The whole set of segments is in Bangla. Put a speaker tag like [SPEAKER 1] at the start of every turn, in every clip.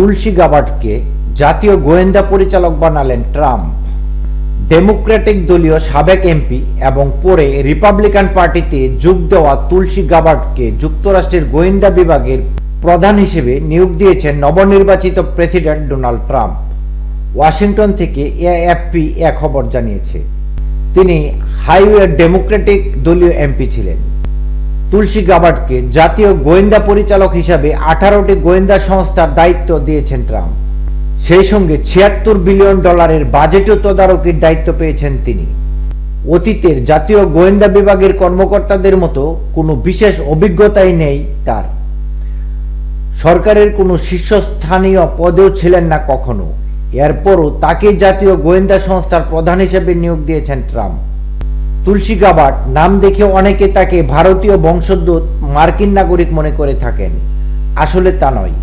[SPEAKER 1] তুলসী গাবার্ডকে জাতীয় গোয়েন্দা পরিচালক বানালেন ট্রাম্প। ডেমোক্রেটিক দলীয় সাবেক এমপি এবং পরে রিপাবলিকান পার্টিতে যোগ দেওয়া তুলসী গাবার্ডকে যুক্তরাষ্ট্রের গোয়েন্দা বিভাগের প্রধান হিসেবে নিয়োগ দিয়েছেন নবনির্বাচিত প্রেসিডেন্ট ডোনাল্ড ট্রাম্প। ওয়াশিংটন থেকে এএফপি এ খবর জানিয়েছে। তিনি হাইওয়ে ডেমোক্রেটিক দলীয় এমপি ছিলেন। তুলসী গাবার্ডকে জাতীয় গোয়েন্দা পরিচালক হিসাবে আঠারোটি গোয়েন্দা সংস্থার দায়িত্ব দিয়েছেন ট্রাম্প। সেই সঙ্গে ছিয়াত্তর বিলিয়ন ডলারের বাজেটও তদারকির দায়িত্ব পেয়েছেন তিনি। অতীতের জাতীয় গোয়েন্দা বিভাগের কর্মকর্তাদের মতো কোনো বিশেষ অভিজ্ঞতাই নেই তার। সরকারের কোনো শীর্ষস্থানীয় পদেও ছিলেন না কখনো। এরপরও তাকে জাতীয় গোয়েন্দা সংস্থার প্রধান হিসেবে নিয়োগ দিয়েছেন ট্রাম্প। তুলসী গাবাট, নাম দেখে অনেকে তাকে ভারতীয় বংশোদ্ভূত মার্কিন নাগরিক মনে করে থাকেন। আসলে তা নয়।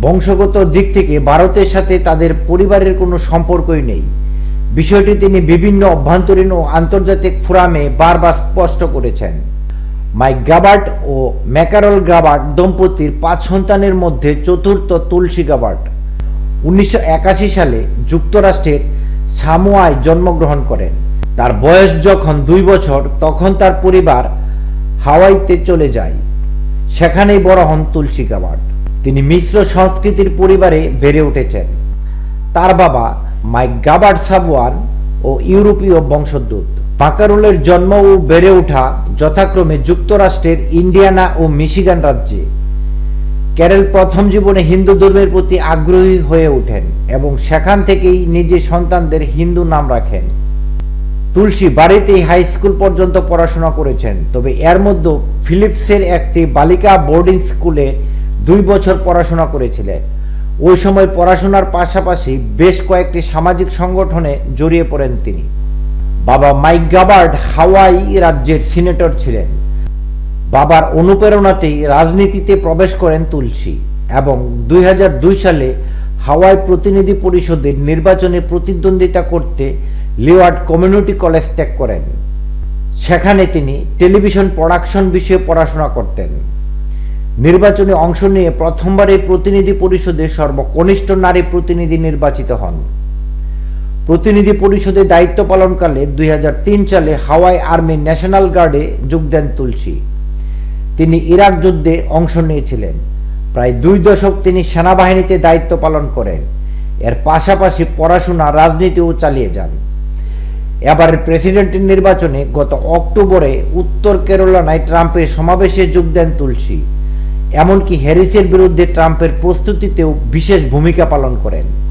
[SPEAKER 1] বংশগত দিক থেকে ভারতের সাথে তাদের পরিবারের কোনো সম্পর্কই নেই। বিষয়টি তিনি বিভিন্ন অভ্যন্তরীণ ও আন্তর্জাতিক ফোরামে বারবার স্পষ্ট করেছেন। মাইক গাবার্ট ও ম্যাকারল গাবার্ট দম্পতির পাঁচ সন্তানের মধ্যে চতুর্থ তুলসী গাবার্ট উনিশশো একাশি সালে যুক্তরাষ্ট্রের সামোয়ায় জন্মগ্রহণ করেন। তার বয়স যখন দুই বছর, তখন তার পরিবার হাওয়াইতে চলে যায়। সেখানেই বড় হন তুলসী গাবার্ট তিনি মিশ্র সংস্কৃতির পরিবারে বেড়ে উঠেছেন। তার বাবা মাইক গাবার্ট সাবওয়ান ও ইউরোপীয় বংশোদ্ভূত। পাকারুলের জন্ম ও বেড়ে ওঠা যথাক্রমে যুক্তরাষ্ট্রের ইন্ডিয়ানা ও মিশিগান রাজ্যে। ক্যারেল প্রথম জীবনে হিন্দু ধর্মের প্রতি আগ্রহী হয়ে ওঠেন এবং সেখান থেকেই নিজের সন্তানদের হিন্দু নাম রাখেন। তুলসী বাড়িতেই হাই স্কুল পর্যন্ত পড়াশোনা করেছেন। তবে এর মধ্যে ফিলিপসের একটি বালিকা বোর্ডিং স্কুলে দুই বছর পড়াশোনা করেছিলেন। ওই সময় পড়াশোনার পাশাপাশি বেশ কয়েকটি সামাজিক সংগঠনে জড়িয়ে পড়েন তিনি। বাবা মাইক গাবার্ড হাওয়াই রাজ্যের সিনেটর ছিলেন। বাবার অনুপ্রেরণাতেই রাজনীতিতে প্রবেশ করেন তুলসী এবং দুই হাজার দুই সালে হাওয়াই প্রতিনিধি পরিষদের নির্বাচনে প্রতিদ্বন্দ্বিতা করতে লিওয়ার্ড কমিউনিটি কলেজ ত্যাগ করেন। সেখানে তিনি টেলিভিশন প্রোডাকশন বিষয়ে পড়াশোনা করতেন। নির্বাচনে অংশ নিয়ে প্রথমবারে প্রতিনিধি পরিষদের সর্বকনিষ্ঠ নারী প্রতিনিধি নির্বাচিত হন। প্রতিনিধি পরিষদে দায়িত্ব পালনকালে দুই হাজার তিন সালে হাওয়াই আর্মি ন্যাশনাল গার্ডে যোগ দেন তুলসী। তিনি ইরাক যুদ্ধে অংশ নিয়েছিলেন। প্রায় দুই দশক তিনি সেনাবাহিনীতে দায়িত্ব পালন করেন। এর পাশাপাশি পড়াশোনা, রাজনীতিও চালিয়ে যান। এবারের প্রেসিডেন্টের নির্বাচনে গত অক্টোবরে উত্তর কেরলানায় ট্রাম্পের সমাবেশে যোগ দেন তুলসী। এমনকি হ্যারিসের বিরুদ্ধে ট্রাম্পের প্রস্তুতিতেও বিশেষ ভূমিকা পালন করেন।